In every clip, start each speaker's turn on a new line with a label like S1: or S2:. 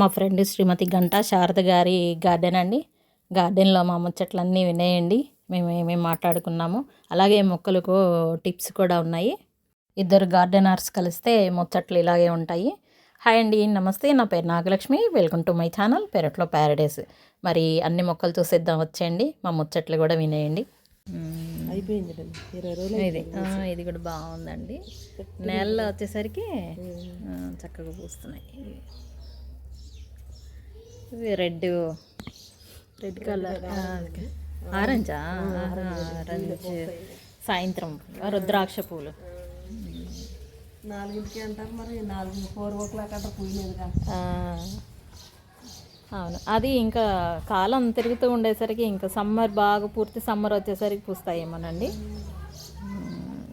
S1: మా ఫ్రెండ్ శ్రీమతి గంటా శారద గారి గార్డెన్ అండి. గార్డెన్లో మా ముచ్చట్లన్నీ వినేయండి. మేము ఏమేమి మాట్లాడుకున్నాము. అలాగే మొక్కలకు టిప్స్ కూడా ఉన్నాయి. ఇద్దరు గార్డెనర్స్ కలిస్తే ముచ్చట్లు ఇలాగే ఉంటాయి. హాయ్ అండి నమస్తే. నా పేరు Nagalakshmi. Welcome to my channel పెరట్లో ప్యారడైస్ మరి అన్ని మొక్కలు చూసేద్దాం వచ్చేయండి. మా ముచ్చట్లు కూడా వినేయండి.
S2: అయిపోయింది
S1: ఇది ఇది కూడా బాగుందండి. నేలలో వచ్చేసరికి చక్కగా పూస్తున్నాయి. ఇవి రెడ్. Red colour. ఆరెంజా? ఆరెంజ్ సాయంత్రం రుద్రాక్ష పూలు.
S2: నాలుగింటికి అంటారు మరి నాలుగు ఫోర్ ఓ క్లాక్ అంటారు పోయినదిగా
S1: ఆ, అవును. అది ఇంకా కాలం తిరుగుతూ ఉండేసరికి ఇంకా సమ్మర్ బాగా పూర్తి సమ్మర్ వచ్చేసరికి పూస్తాయేమోనండి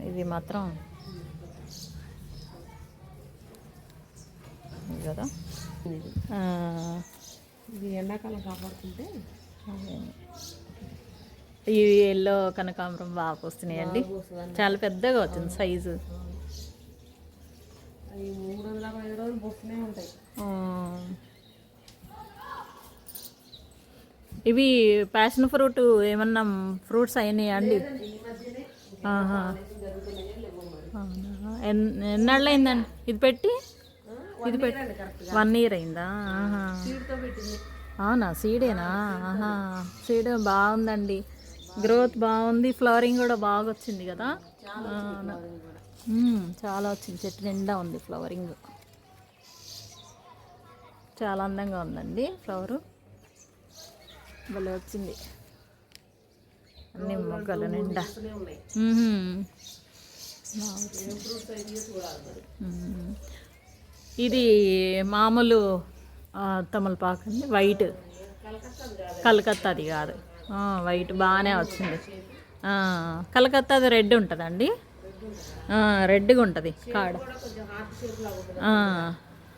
S1: ఇది మాత్రం. ఇది కదా
S2: ఇది ఎండాకాలం కాపాడుకుంటే.
S1: ఈ ఎల్లో కనకాంబరం బాగా పూస్తున్నాయండి చాలా పెద్దగా వచ్చింది సైజు
S2: అవి మూడు వందల అరవై ఐదు రోజులు పోస్తూనే ఉంటాయి
S1: ఆ. ఇవి ప్యాషన్ ఫ్రూట్ ఏమన్నా ఫ్రూట్స్ అయినాయా అండి ఆహా. అవునా? ఎన్ ఎన్నాళ్ళు అయిందండి ఇది పెట్టి ఇది పెట్టి వన్ ఇయర్ అయిందా అవునా? సీడేనా ఆహా. సీడ్ బాగుందండి. గ్రోత్ బాగుంది. ఫ్లవరింగ్ కూడా బాగా వచ్చింది కదా? చాలా వచ్చింది చెట్టు నిండా ఉంది ఫ్లవరింగ్ చాలా అందంగా ఉందండి ఫ్లవరు భలే వచ్చింది. అన్ని మొగ్గలు నిండా. ఇది మామూలు తమలపాకు అండి వైట్. కలకత్తాది కాదు. వైట్ బాగానే వచ్చింది. కలకత్తాది రెడ్ ఉంటుందండి. రెడ్గా ఉంటుంది కాడ.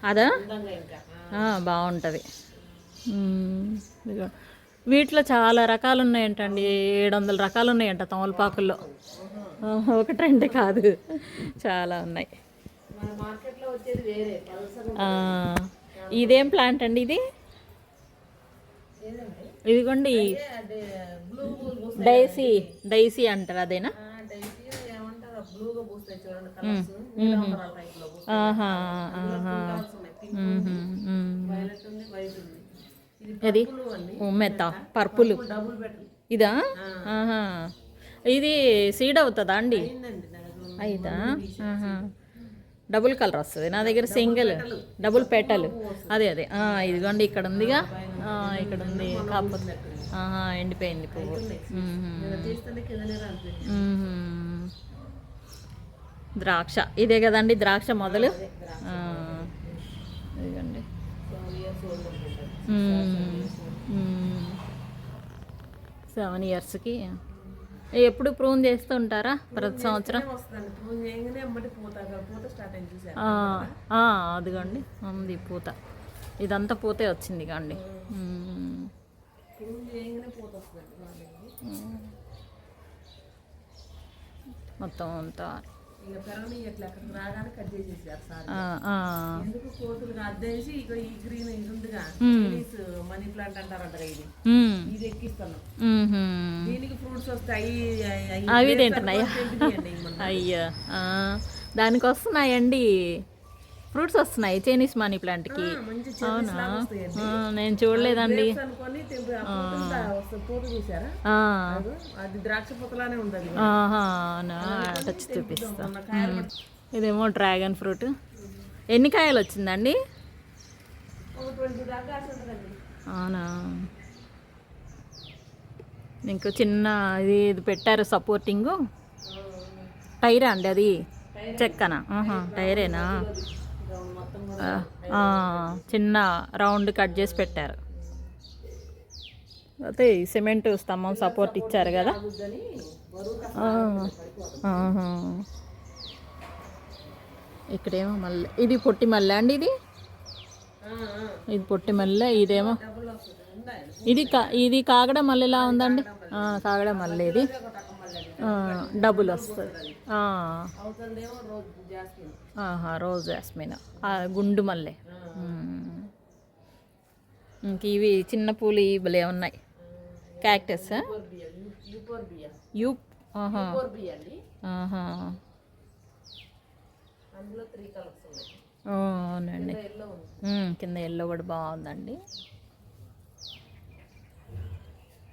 S1: అదా? బాగుంటుంది. వీటిలో చాలా రకాలు ఉన్నాయంటండి. ఏడు వందల రకాలు ఉన్నాయంట తమలపాకుల్లో. ఒకటి రెండు కాదు. చాలా ఉన్నాయి. ఇదేం ప్లాంట్ అండి ఇది? ఇదిగోండి.
S2: అదే
S1: డైసీ డైసీ అంటారు అదేనా?
S2: అండి.
S1: మెత్త పర్పుల్ ఇదా? ఆహా. ఇది సీడ్ అవుతుందా అండి? అయిదా? డబుల్ కలర్ వస్తుంది. నా దగ్గర సింగిల్ డబుల్ పెటల్ అదే అదే. ఇదిగోండి ఇక్కడ ఉందిగా ఇక్కడ ఉంది కాకపోతే ఎండిపోయింది పువ్వు. ద్రాక్ష. ఇదే కదండి ద్రాక్ష మొదలు? ఇదిగోండి.
S2: సెవెన్
S1: ఇయర్స్కి ఎప్పుడు ప్రూన్ చేస్తూ ఉంటారా ప్రతి సంవత్సరం? అదిగోండి. ఉంది పూత. ఇదంతా పూతే వచ్చింది కాండి. మొత్తం అంతా
S2: ఇక పెరగని ఇట్లా అక్కడికి రాగానే కట్ చేసేసారు సార్
S1: ఆ, ఆ.
S2: ఎందుకు కోతులు అద్దేసి ఇక ఈ గ్రీన్ ఇది ఉందిగా. చైనీస్ మనీ ప్లాంట్ అంటారంట ఇది.
S1: మ్మ్.
S2: ఇది ఎక్కిస్తున్నాం.
S1: మ్మ్హ్మ్.
S2: దీనికి ఫ్రూట్స్ వస్తాయి
S1: అవి తింటున్నాయా. అయ్యో దానికి వస్తున్నాయండి ఫ్రూట్స్ వస్తున్నాయి చైనీస్ మనీ ప్లాంట్కి. అవునా? నేను చూడలేదండి. అవునా? టచ్ చూపిస్తా. ఇదేమో డ్రాగన్ ఫ్రూట్. ఎన్ని కాయలు వచ్చిందండి? అవునా? ఇంకో చిన్న ఇది ఇది పెట్టారు సపోర్టింగ్? టైరా అండి అది? చెక్కనా? టైరేనా? చిన్న రౌండ్ కట్ చేసి పెట్టారు. అయితే ఈ సిమెంట్ స్తంభం సపోర్ట్ ఇచ్చారు కదా. ఇక్కడేమో మల్లె ఇది పొట్టి మల్లె అండి ఇది? ఇది పొట్టి మల్లె ఇదేమో?
S2: డబ్బులు
S1: ఇది? కా ఇది కాగడ మల్లెలా ఉందండి? కాగడ మల్లె. ఇది.
S2: మళ్ళీ
S1: డబుల్ వస్తుంది
S2: రోజు
S1: ఆహా రోజ్ జాస్మిన్ గుండు మల్లె. ఇంకా ఇంక ఇవి చిన్న పూలు ఇవి భలే ఉన్నాయి. క్యాక్టస్
S2: యూప్
S1: యూ అవునండి. కింద ఎల్లో కూడా బాగుందండి.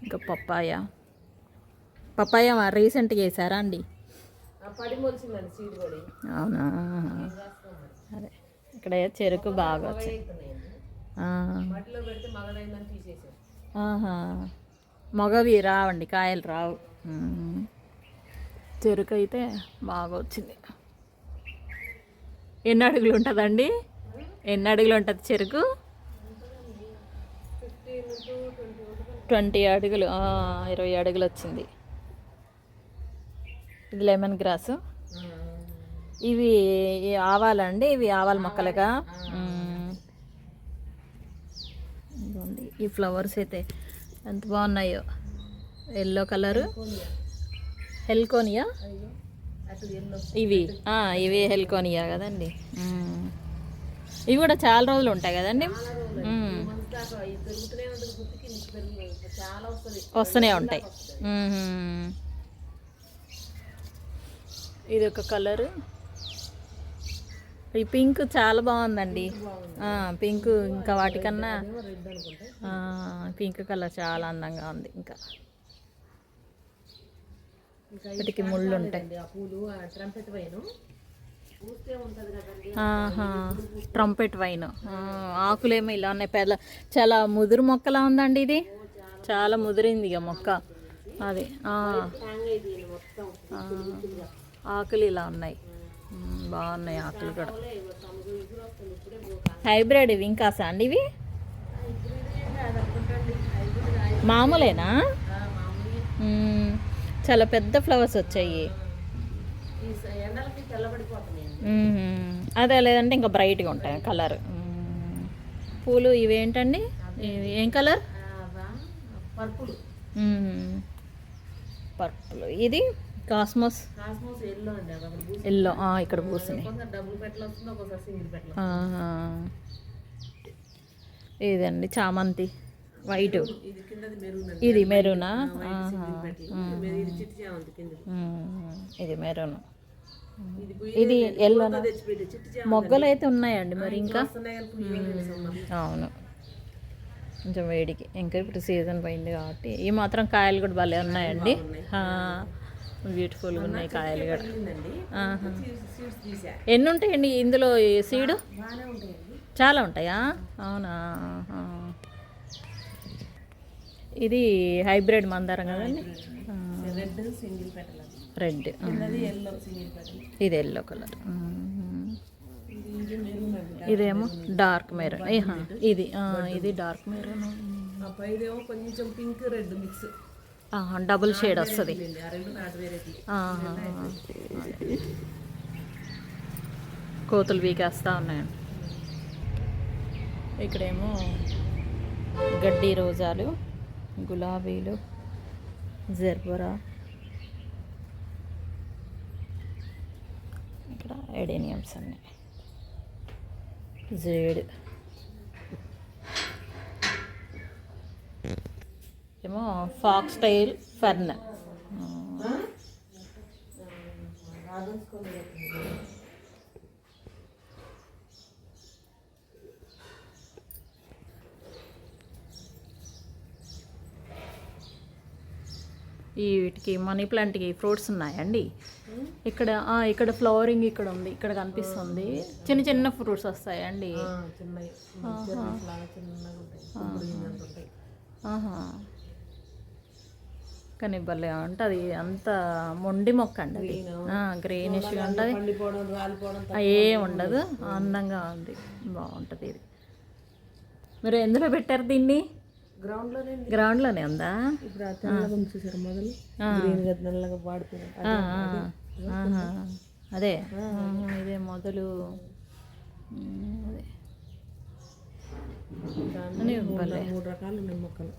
S1: ఇంకా పప్పాయ. పప్పాయ రీసెంట్గా వేసారా అండి? అవునా? అదే ఇక్కడ చెరుకు బాగా వచ్చింది మగవి రావండి కాయలు రావు. చెరుకు అయితే బాగా వచ్చింది. ఎన్ని అడుగులు ఉంటుందండి? ఎన్ని అడుగులు ఉంటుంది చెరుకు?
S2: ట్వంటీ
S1: అడుగులు ఇరవై అడుగులు వచ్చింది. ఇది లెమన్ గ్రాస్. ఇవి ఆవాలండి ఇవి ఆవాల మొక్కలుగా. ఈ ఫ్లవర్స్ అయితే ఎంత బాగున్నాయో. Yellow colour. హెల్కోనియా? ఇవి. ఇవి హెల్కోనియా కదండి. ఇవి కూడా చాలా రోజులు ఉంటాయి కదండి. మ్మ్.
S2: మంత్స్ దాకా ఇది పెరుగుతూనే ఉంటుంది గుర్తుకి ఇంత పెరుగు చాలా వస్తుంది
S1: వస్తూనే ఉంటాయి మ్మ్. ఇది ఒక కలరు. ఈ పింక్ చాలా బాగుందండి. పింక్ ఇంకా వాటికన్నా పింక్ కలర్ చాలా అందంగా ఉంది ఇంకా. వాటికి ముళ్ళు ఉంటాయి.
S2: ట్రంపెట్ వైను
S1: ఆకులేమో ఇలా ఉన్నాయి. పెద్ద చాలా ముదురు మొక్కలా ఉందండి ఇది. చాలా ముదిరింది ఇక మొక్క. అది ఆకులు ఇలా ఉన్నాయి. బాగున్నాయి ఆకులు కూడా. హైబ్రిడ్ ఇవి ఇంకా అండి ఇవి? మామూలేనా? చాలా పెద్ద ఫ్లవర్స్ వచ్చాయి. అదే లేదంటే ఇంకా బ్రైట్గా ఉంటాయి కలర్. పూలు ఇవేంటండి ఇవి ఏం కలర్?
S2: పర్పుల్.
S1: పర్పుల్. ఇది? కాస్మోస్?
S2: కాస్మోస్ ఎల్లో అండి
S1: ఎల్లో. ఇక్కడ పూసినాయి
S2: ఒక్కొక్కసారి డబుల్ పెట్టలు వస్తుంది ఒక్కొక్కసారి సింగిల్ పెట్టలు
S1: ఆహా. ఇదండి చామంతి. వైట్
S2: ఇది మెరూన్
S1: ఇది మెరూనా?
S2: ఇది చామంతి
S1: మొగ్గలు అయితే ఉన్నాయండి మరి ఇంకా? అవును. కొంచెం వేడికి. ఇంకా ఇప్పుడు సీజన్ పోయింది కాబట్టి ఈ మాత్రం కాయలు కూడా భలే ఉన్నాయండి. బ్యూటిఫుల్గా ఉన్నాయి కాయలు కూడా. ఎన్ని ఉంటాయండి ఇందులో సీడు? చాలా ఉంటాయా? అవునా. ఇది హైబ్రిడ్ మందారం కదండి
S2: రెడ్
S1: ఇది ఎల్లో కలర్ ఇదేమో డార్క్ మెరూన్ ఇది. ఇది డార్క్ మెరూన్
S2: కొంచెం pink red mix
S1: double shade వస్తుంది. కోతులు వీకేస్తూ ఉన్నాయండి ఇక్కడేమో గడ్డి రోజాలు గులాబీలు జర్బరా ఇక్కడ ఎడేనియమ్స్ అన్నీ. జేడ్ ఏమో ఫాక్స్ టైల్ ఫెర్న్. ఈ వీటికి మనీ ప్లాంట్కి ఫ్రూట్స్ ఉన్నాయండి. ఇక్కడ ఇక్కడ ఫ్లవరింగ్ ఇక్కడ ఉంది ఇక్కడ కనిపిస్తుంది. చిన్న చిన్న ఫ్రూట్స్ వస్తాయండి
S2: చిన్నవి చెర్రీస్ లాగా చిన్నగా ఉంటాయి కొబ్బరి గింజ అంత ఉంటాయి
S1: ఆహా కానీ భలే ఉంటుంది. అంత మొండి మొక్క అండి అది. గ్రీనిష్గా ఉంటుంది. ఏం ఉండదు. అందంగా ఉంది. బాగుంటుంది ఇది. మీరు ఎందులో పెట్టారు దీన్ని?
S2: గ్రౌండ్లోనే
S1: గ్రౌండ్లోనే ఉందా. అదే ఇదే మొదలు. అదే.
S2: మూడు రకాలు మొక్కలు.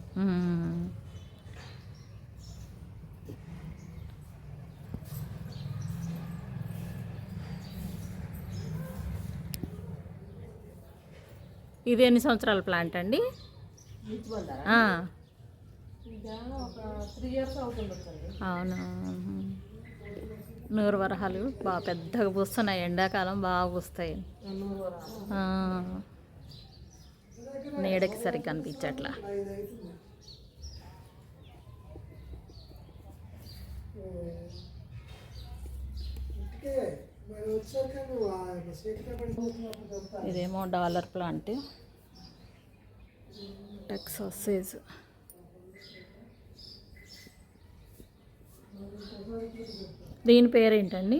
S1: ఇది ఎన్ని సంవత్సరాల ప్లాంట్ అండి?
S2: అవునా
S1: అవును? నూరు వరహాలు బాగా పెద్దగా పూస్తున్నాయి. ఎండాకాలం బాగా పూస్తాయి. నీడకి సరిగ్గా అనిపించట్లా. ఇదేమో డాలర్ ప్లాంట్. టెక్సాసేజ్ దీని పేరేంటండి?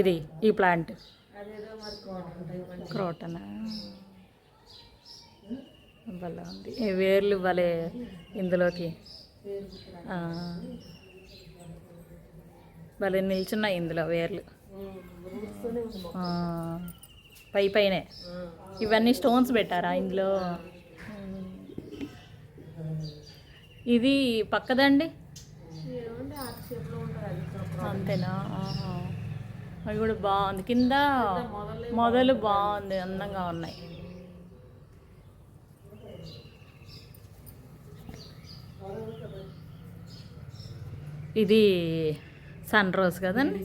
S1: ఇది ఈ ప్లాంట్. క్రోటనా భలే ఉంది. వేర్లు భలే ఇందులోకి ఆ. భలే నిల్చున్నాయి ఇందులో వేర్లు. పై పైనే. ఇవన్నీ స్టోన్స్ పెట్టారా ఇందులో? ఇది పక్కదండి? అంతేనా? అవి కూడా బాగుంది. కింద మొదలు బాగుంది అందంగా ఉన్నాయి. ఇది సన్ రోజ్ కదండి?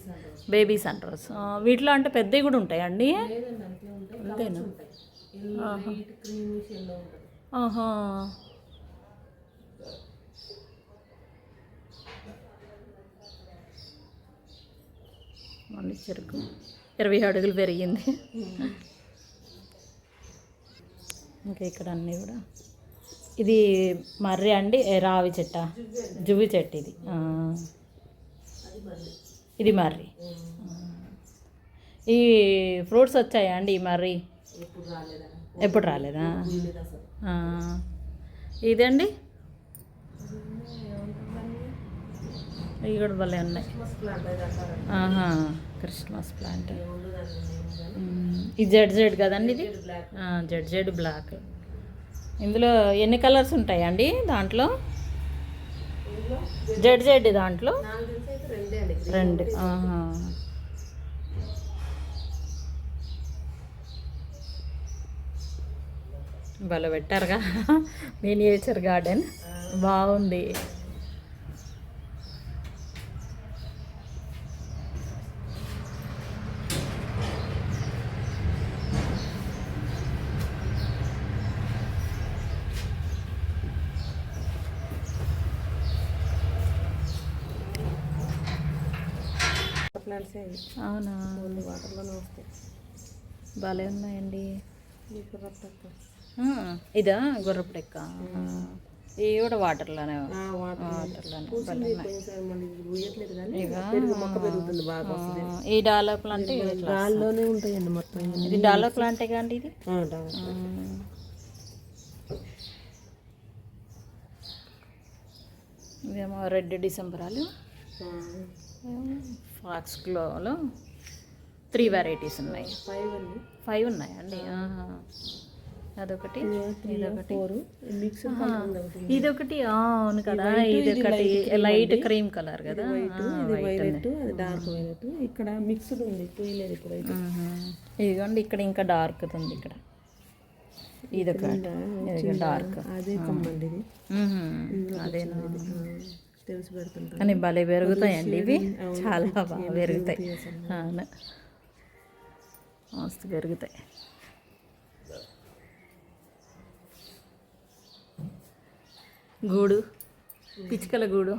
S1: Baby sun rose. వీటిలో అంటే పెద్దవి కూడా ఉంటాయండి అంతేనా? ఆహా. చెరుకు. ఇరవై అడుగులు పెరిగింది. ఇంకా ఇక్కడ అన్నీ కూడా. ఇది మర్రి అండి రావి చెట్ట? జువ్వి చెట్టు ఇది. ఇది మర్రి. ఈ ఫ్రూట్స్ వచ్చాయా అండి ఈ మర్రి?
S2: ఎప్పుడు రాలేదా?
S1: ఇదండి? ఇవి కూడా భలే ఉన్నాయి.
S2: క్రిస్మస్ ప్లాంట్
S1: ఆహా క్రిస్మస్ ప్లాంట్. ఇది జెడ్ జెడ్ కదండి ఇది? Z Z black. ఇందులో ఎన్ని కలర్స్ ఉంటాయండి దాంట్లో? జెడ్ జెడ్ దాంట్లో?
S2: రెండే.
S1: భలే పెట్టారుగా. Miniature garden. బాగుంది.
S2: ప్లాంట్స్
S1: అవునా?
S2: ఓన్లీ వాటర్లోనే వస్తాయి.
S1: భలే ఉన్నాయండి. ఇదా గుర్రపు డెక్క. ఇవి కూడా వాటర్లోనే
S2: వాటర్
S1: వాటర్లోనే. ఈ డాలర్ ప్లాంట్
S2: గాల్లోనే ఉంటాయండి మొత్తం.
S1: ఇది డాలర్ ప్లాంటే కాండి ఇది? ఇదేమో రెడ్ డిసెంబరాలు.
S2: ఆ,
S1: ఫాక్స్ గ్లోలో త్రీ వెరైటీస్ ఉన్నాయి
S2: ఫైవ్ అండి?
S1: ఫైవ్ ఉన్నాయండి. అదొకటి ఇదొకటి. ఇదొకటి అవును కదా. ఇదొకటి లైట్ క్రీమ్ కలర్ కదా.
S2: వైలెట్ అది డార్క్ వైలెట్ ఇక్కడ మిక్స్డ్ ఉంది పూయలేదు
S1: ఆహా. ఇదిగోండి ఇక్కడ ఇంకా డార్క్ ఉంది ఇక్కడ. ఇది డార్క్
S2: అదే కమ్మండి
S1: అదేనా?
S2: తెలిసి పెడుతుంటాను
S1: కానీ భలే పెరుగుతాయండి ఇవి. చాలా బాగా పెరుగుతాయి. అవును. మస్తు పెరుగుతాయి. గూడు. పిచ్చుకల గూడు.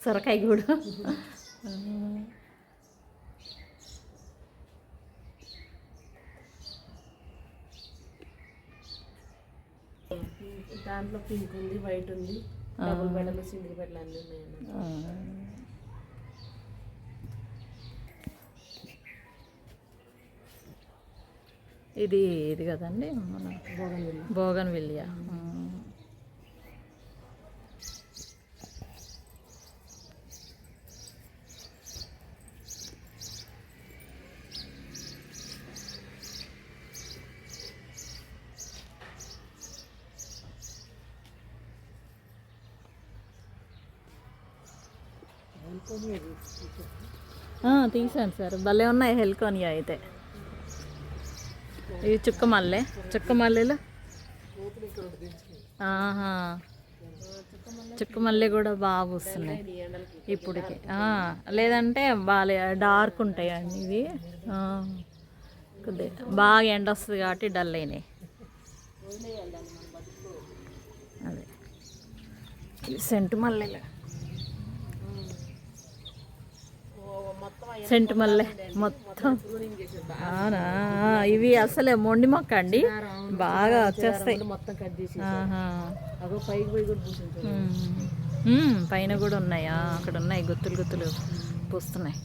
S1: సొరకాయ గూడు.
S2: దాంట్లో పింక్ ఉంది వైట్ ఉంది. డబుల్ బెడలు సింగిల్ బెడలు అన్నీ.
S1: ఇది ఇది కదండి మన
S2: బోగన్విల్లా
S1: బోగన్ విలియా తీసాను సార్. భలే ఉన్నాయి హెల్కోనియా అయితే. ఇవి చుక్క మల్లె. చుక్క మల్లెలు? ఆహా. చుక్క మల్లె కూడా బాగా వస్తున్నాయి. ఇప్పటికి. లేదంటే బాగా డార్క్ ఉంటాయి అండి ఇవి కొద్దిగా బాగా ఎండ వస్తుంది కాబట్టి డల్ అయినాయి. అదే. సెంటు మల్లెలు. సెంటు మల్లె మొత్తం. అవునా ఇవి అసలే మొండి మొక్క అండి. బాగా వచ్చేస్తాయి.
S2: మొత్తం కట్ చేసి
S1: పైన కూడా ఉన్నాయా. అక్కడ ఉన్నాయి. గుత్తులు గుత్తులు పూస్తున్నాయి.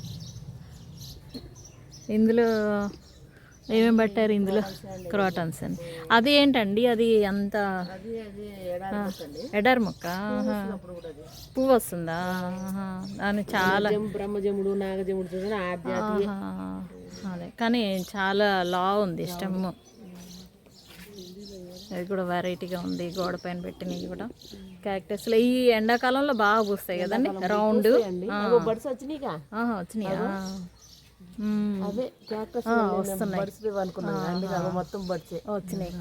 S1: ఇందులో ఏమేమి పట్టారు ఇందులో? క్రాటన్స్ అని. అది ఏంటండి? అది అంత
S2: ఎడారి
S1: మొక్క పువ్వు వస్తుందా. దాని చాలా
S2: జమ్ బ్రహ్మజముడు నాగజముడు.
S1: అదే. కానీ చాలా లా ఉంది స్టెమ్. అది కూడా వెరైటీగా ఉంది గోడ పైన పెట్టినవి కూడా. క్యాక్టస్లు ఈ ఎండాకాలంలో బాగా పూస్తాయి కదండి? రౌండ్ వచ్చినాయా?
S2: అనుకున్నాను అందుకే అగో మొత్తం
S1: వచ్చినాయి.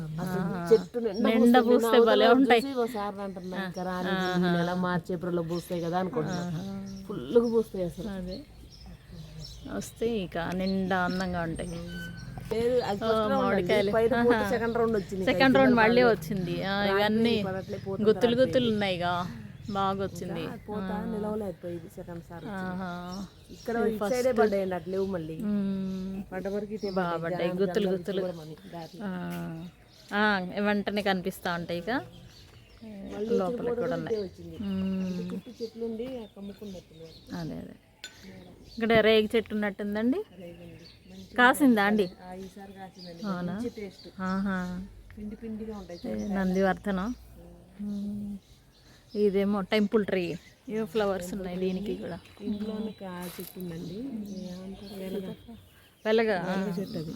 S2: చెట్టు నిండా
S1: పూస్తే భలే ఉంటాయి.
S2: నెల మార్చి లో పూస్తాయి కదా అనుకుంటున్నా. ఫుల్గా పూస్తాయి అసలు.
S1: అదే. వస్తే ఇక నిండా అందంగా ఉంటాయి.
S2: అది సెకండ్ రౌండ్ వచ్చింది.
S1: సెకండ్ రౌండ్ మళ్ళీ వచ్చింది. ఇవన్నీ గుత్తులు గుత్తులు ఉన్నాయిగా బాగా వచ్చింది
S2: పోతా నిలవలేదు పోయింది సెకండ్ సార్. ఇక్కడ సైడే పడ్డాయండి అట్లా లేవు మళ్ళీ.
S1: మ్మ్.
S2: పడ్డ వరకు ఇటే
S1: బాగా పడ్డాయి. గుత్తులు గుత్తులు. వెంటనే కనిపిస్తా ఉంటాయి ఇక. లోపల కూడా ఉన్నాయి అదే అదే. ఇక్కడ రేగి చెట్టు ఉన్నట్టుందండి? కాసిందా అండి? అవునా? నందివర్ధనం. ఇదేమో టెంపుల్ ట్రీ. ఇవో ఫ్లవర్స్ ఉన్నాయి దీనికి కూడా.
S2: ఇంట్లోనే చెట్టు ఉందండి వెలగ.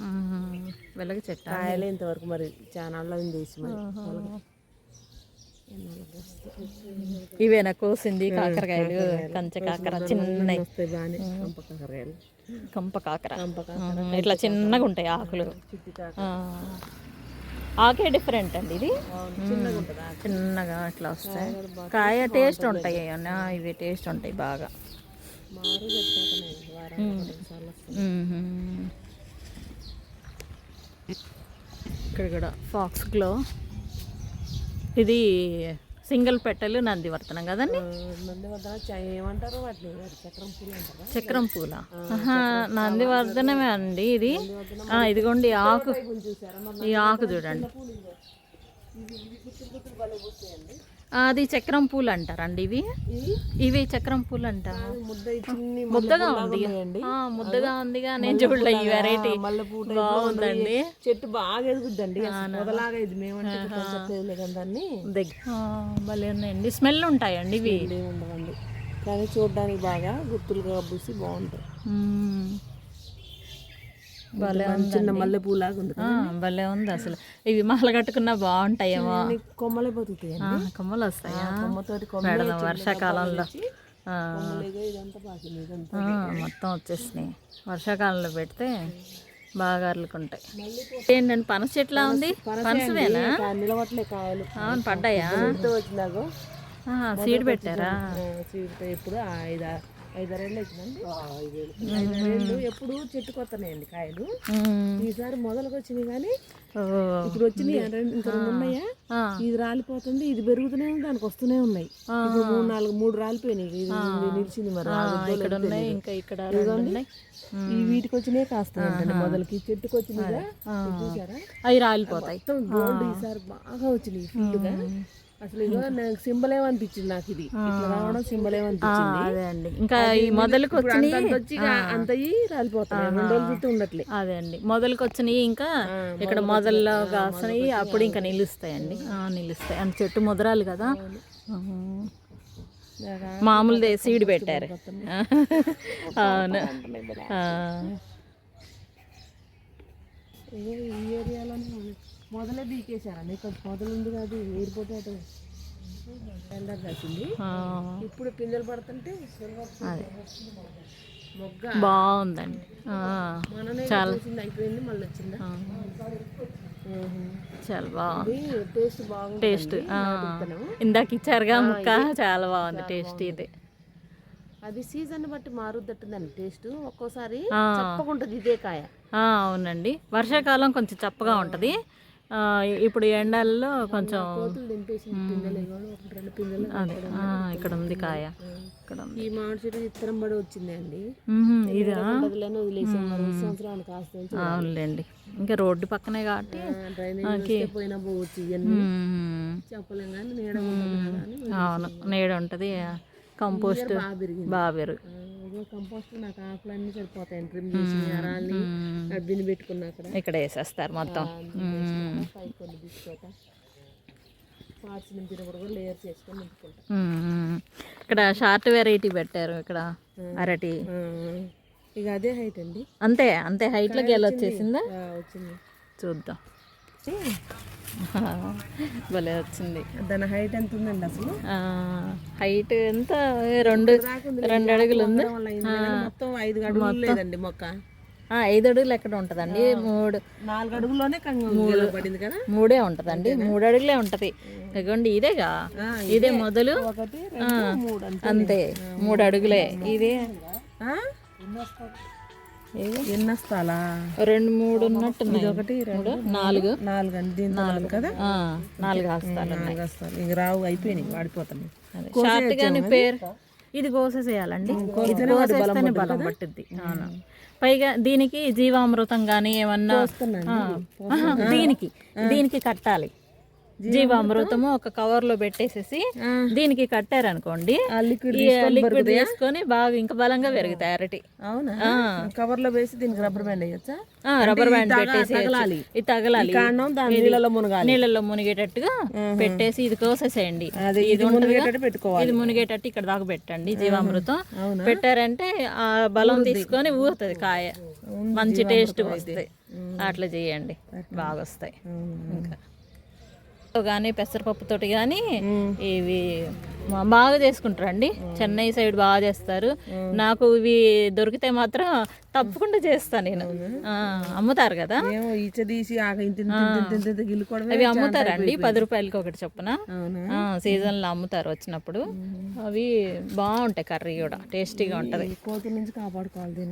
S1: మ్మ్. వెలగ చెట్ట
S2: కాయలే ఇంతవరకు మరి చాలా అయింది వేసి మరి.
S1: ఇవేనా కోసింది? కాకరకాయలు కంచె కాకర చిన్న
S2: కంప
S1: కాకర. ఇట్లా చిన్నగా ఉంటాయి ఆకులు.
S2: చిట్టి.
S1: ఆకే డిఫరెంట్ అండి ఇది.
S2: చిన్నగా
S1: ఇట్లా వస్తాయి. కాయ టేస్ట్ ఉంటాయి అన్న ఇవి టేస్ట్ ఉంటాయి బాగా. ఇక్కడ కూడా ఫాక్స్ గ్లో. ఇది సింగిల్ పెట్టెలు నందివర్తనం కదండి?
S2: ఏమంటారు వాటిని? చక్రం పూలు
S1: చక్రం నందివర్ధనమే అండి ఇది. ఇదిగోండి ఆకు. ఈ ఆకు చూడండి. అది చక్రం పూలు అంటారండి ఇవి?
S2: ఇవి
S1: చక్రం పూలు అంటారు ముద్దగా ఉంది ముద్దగా ఉందిగా. నేను చూడలే ఈ వెరైటీ. బాగుందండి.
S2: చెట్టు బాగా ఎదుగుద్దండి.
S1: భలే ఉన్నాయండి. స్మెల్ ఉంటాయండి ఇవి.
S2: ఉండవండి కానీ చూడడానికి బాగా గుత్తులుగా పూసి బాగుంటాయి. చిన్న మల్లెపూలాగా ఉంది
S1: ఆ, భలే ఉంది అసలు. ఇవి మాల కట్టుకున్నా బాగుంటాయేమో.
S2: కొమ్మలే బతుకుతాయండి
S1: ఆ, కొమ్మలు వస్తాయా?
S2: కొమ్మతోటి కొమ్మ
S1: పెడదాం వర్షాకాలంలో. మొత్తం వచ్చేసినాయి. వర్షాకాలంలో పెడితే బాగా అర్లుకుంటాయి. ఏంటండి పనస చెట్లా ఉంది? పనసవేనా
S2: నిలవట్లే కాయలు.
S1: అవును పడ్డాయా? సీడ్ పెట్టారా?
S2: చీడితే ఎప్పుడు ఐదు ఐదారేళ్ళు అవుతుందండి ఐదారేళ్ళు ఎప్పుడు చెట్టు కొత్తనాయండి కాయలు. ఈసారి మొదలుకి వచ్చినాయి కానీ ఇప్పుడు వచ్చినాయి రెండు ఇంకా రెండు ఉన్నాయా? ఇది రాలిపోతుంది ఇది పెరుగుతూనే ఉంది దానికి వస్తూనే ఉన్నాయి. ఇప్పుడు మూడు నాలుగు మూడు రాలిపోయినాయి. ఇది నిలిచింది మరి
S1: ఇక్కడ ఉన్నాయి ఇంకా ఇక్కడ
S2: ఈ వీటికి వచ్చినాయి కాస్తాయంటండి మొదలకి. చెట్టుకు చూసారా?
S1: అవి రాలిపోతాయి.
S2: ఈసారి బాగా వచ్చినాయి ఫుల్గా అసలు నాకు సింబల్ ఏమనిపించింది నాకు ఇది. ఇట్లా రావడం సింబల్ ఏమనిపించింది.
S1: అదే అండి. ఇంకా ఈ మొదలుకి
S2: అంత వచ్చి అంత రాలిపోతాయి రెండు రోజులు చుట్టూ ఉండట్లే.
S1: అదే అండి. మొదలుకి వచ్చినాయి ఇంకా ఇక్కడ మొదల్లో కాసినాయి. అప్పుడు ఇంకా నిలుస్తాయండి. ఆ, నిలుస్తాయి. అంటే చెట్టు ముదరాలు కదా. మామూలుదే సీడ్ పెట్టారు. అవును.
S2: ఈ ఏరియాలోనే మొదలే బీకేశారండి ఇక్కడ మొదలు ఉంది కాదు ఏరిపోతే అటు ఎండకు కాసింది. ఇప్పుడు పిందెలు పడుతుంటే మొగ్గ
S1: బాగుందండి. చాలా
S2: అయిపోయింది మళ్ళీ వచ్చిందా.
S1: చాలా బాగుంది.
S2: టేస్ట్ బాగుంది
S1: టేస్ట్ ఇందాక ఇచ్చారుగా ముక్క? చాలా బాగుంది టేస్ట్ ఇది.
S2: అది సీజన్ బట్టి మారుద్దట్టుందండి టేస్ట్. ఒక్కోసారి
S1: ఆ.
S2: తప్పకుంటుంది ఇదే కాయ.
S1: ఆ, అవునండి. వర్షాకాలం కొంచెం చప్పగా ఉంటుంది. ఇప్పుడు ఎండల్లో కొంచెం అదే. ఇక్కడ ఉంది కాయ. ఇక్కడ
S2: ఈ మామిడి చెట్టు ఇత్తనం పడి వచ్చింది అండి
S1: మ్మ్, ఇదా అవునులేండి. ఇంకా రోడ్డు పక్కనే కాబట్టి అవును నీడ ఉంటుంది. కంపోస్ట్
S2: బాగా పెరిగింది.
S1: బాగా పెరుగు.
S2: ఇదిగో కంపోస్ట్ నాకు ఆకులన్నీ సరిపోతాయి. ట్రిమ్ చేసి అరాల్ని అబ్బిని పెట్టుకున్నా అక్కడ
S1: ఇక్కడ వేసేస్తారు మొత్తం.
S2: కొన్ని తీసుకోట. పార్ట్స్ నింపినప్పుడు కూడా లేయర్ చేసుకొని నింపుకుంటా.
S1: ఇక్కడ షార్ట్ వెరైటీ పెట్టారు ఇక్కడ అరటి.
S2: ఇక అదే హైట్ అండి.
S1: అంతే అంతే హైట్లోకి వెళ్ళి వచ్చేసిందా?
S2: వచ్చింది.
S1: చూద్దాం. భలే వచ్చింది.
S2: దాని హైట్ ఎంత ఉందండి అసలు
S1: హైట్ ఎంత? రెండు రెండు అడుగులు ఉంది.
S2: మొత్తం ఐదు అడుగులు లేదండి మొక్క.
S1: ఆ, ఐదు అడుగులు ఎక్కడ ఉంటుందండి? మూడు.
S2: నాలుగు అడుగుల్లోనే కంగ పడింది కదా?
S1: మూడే ఉంటుందండి. మూడు అడుగులే ఉంటది. ఇదిగోండి ఇదేగా? ఇదే. మొదలు.
S2: ఒకటి
S1: ఆ,
S2: రెండు మూడు అంతే.
S1: మూడు అడుగులే? ఇది.
S2: ఎన్ని వస్తాలా?
S1: రెండు మూడు ఉన్నట్టున్నాయి.
S2: ఒకటి
S1: మూడు నాలుగు.
S2: నాలుగు అండి నాలుగు. కదా?
S1: నాలుగు
S2: నాలుగు వస్తాలు ఇంక రావు అయిపోయినాయి వాడిపోతున్నాయి
S1: అదే. షార్ట్ పేరు? ఇది కోసేసేయాలండి ఇది కోసేస్తేనే బలం పట్టుద్ది పైగా దీనికి జీవామృతం గాని ఏమన్నా దీనికి దీనికి కట్టాలి. జీవామృతము ఒక కవర్లో పెట్టేసేసి దీనికి కట్టారనుకోండి.
S2: లిక్విడ్
S1: తీసుకొని బాగా ఇంకా బలంగా పెరుగుతాయి అరటి.
S2: అవునా. కవర్లో వేసి దీనికి రబ్బర్ బ్యాండ్ వేయచ్చా?
S1: రబ్బర్ బ్యాండ్ పెట్టేసి
S2: తగలాలి.
S1: ఇది తగలాలి.
S2: నీళ్ళలో మునగాలి.
S1: నీళ్ళల్లో మునిగేటట్టుగా పెట్టేసి ఇది కోసేసేయండి.
S2: ఇది మునిగేటట్టు పెట్టుకోవాలి.
S1: ఇది మునిగేటట్టు ఇక్కడ దాకా పెట్టండి జీవామృతం. పెట్టారంటే ఆ బలం తీసుకొని ఊరుతుంది కాయ. మంచి టేస్ట్ వస్తాయి. అట్లా చేయండి. బాగా వస్తాయి ఇంకా. కానీ పెసరపప్పుతోటి కానీ ఇవి బాగా చేసుకుంటారండి. చెన్నై సైడ్ బాగా చేస్తారు. నాకు ఇవి దొరికితే మాత్రం తప్పకుండా చేస్తాను నేను. అమ్ముతారు కదా? అవి అమ్ముతారండి పది రూపాయలకి ఒకటి చొప్పున. సీజన్లో అమ్ముతారు వచ్చినప్పుడు. అవి బాగుంటాయి కర్రీ కూడా టేస్టీగా ఉంటుంది.
S2: ఈ కోతుల నుంచి కాపాడుకోవాలి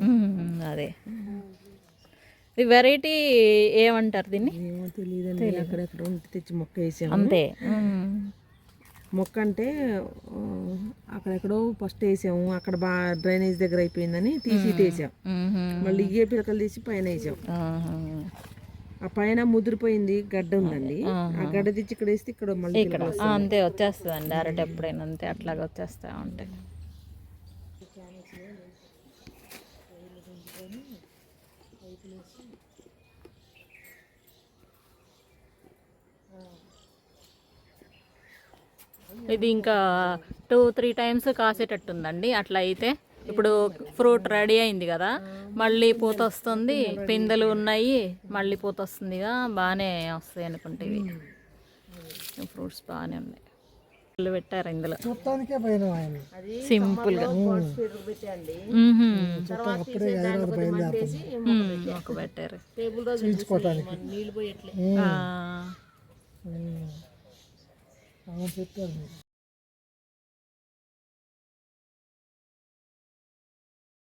S1: అదే. వెరైటీ ఏమంటారు దీన్ని?
S2: ఏమో తెలియదండి. అక్కడెక్కడ ఉంటే తెచ్చి మొక్క వేసాము.
S1: అంతే.
S2: మొక్క అంటే అక్కడెక్కడో ఫస్ట్ వేసాము. అక్కడ బాగా డ్రైనేజ్ దగ్గర అయిపోయిందని తీసి వేసాం
S1: మ్మ్.
S2: మళ్ళీ ఇయ్యే పిలకలు తీసి పైన వేసాం. ఆ పైన ముదిరిపోయింది గడ్డ ఉందండి. ఆ గడ్డ తెచ్చి ఇక్కడ వేస్తే ఇక్కడ మళ్ళీ
S1: అంతే వచ్చేస్తుందండి. అరటి ఎప్పుడైనా అంతే అట్లాగా వచ్చేస్తా ఉంటాయి. ఇది ఇంకా టూ త్రీ టైమ్స్ కాసేటట్టుందండి. అట్లా అయితే ఇప్పుడు ఫ్రూట్ రెడీ అయింది కదా మళ్ళీ పూత వస్తుంది పిందెలు ఉన్నాయి మళ్ళీ పూత వస్తుందిగా బాగానే వస్తాయి అనుకుంటే ఇవి. ఫ్రూట్స్ బాగానే ఉన్నాయి. పువ్వులు పెట్టారు ఇందులో.
S3: మొత్తానికే పోయినాం ఆయన.
S2: సింపుల్గా.
S1: మ్మ్. ఒక పెట్టారు.
S2: టేబుల్ రోజు నీళ్ళు పోయట్లే.
S1: ఆ.
S3: అవును పెట్టారు